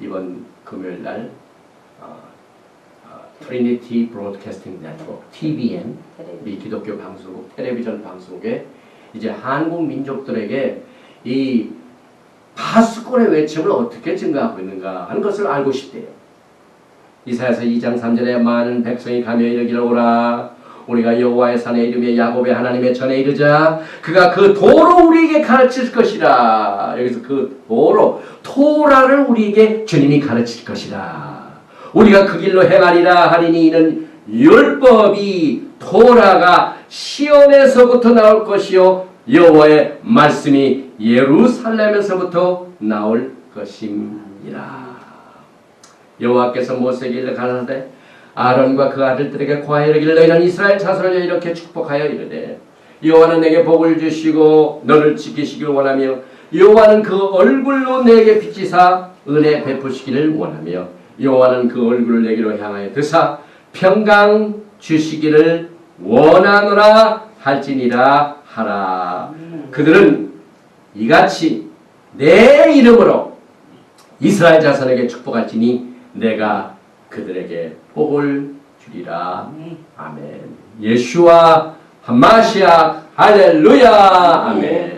이번 금요일 날 어, 어, 트리니티 브로드캐스팅 네트워크 TBN 이 기독교 방송국 텔레비전 방송국에 이제 한국 민족들에게 이 파수꾼의 외침을 어떻게 증가하고 있는가 하는 것을 알고 싶대요. 이사야서 2장 3절에 많은 백성이 가며 이르기를 오라 우리가 여호와의 산에 이름에 야곱의 하나님의 전에 이르자 그가 그 도로 우리에게 가르칠 것이라. 여기서 그 도로 토라를 우리에게 주님이 가르칠 것이라. 우리가 그 길로 행하리라 하리니 이는 율법이 토라가 시온에서부터 나올 것이요 여호와의 말씀이 예루살렘에서부터 나올 것임이라. 여호와께서 모세에게 가라사대 아론과 그 아들들에게 고하여 이르기를 너희는 이스라엘 자손을 이렇게 축복하여 이르되 여호와는 내게 복을 주시고 너를 지키시길 원하며 여호와는 그 얼굴로 내게 비치사 은혜 베푸시기를 원하며 여호와는 그 얼굴을 내게로 향하여 드사 평강 주시기를 원하노라 할지니라 하라. 그들은 이같이 내 이름으로 이스라엘 자손에게 축복할지니 내가 그들에게 복을 주리라. 아멘. 예수와 하마시아 할렐루야. 아멘.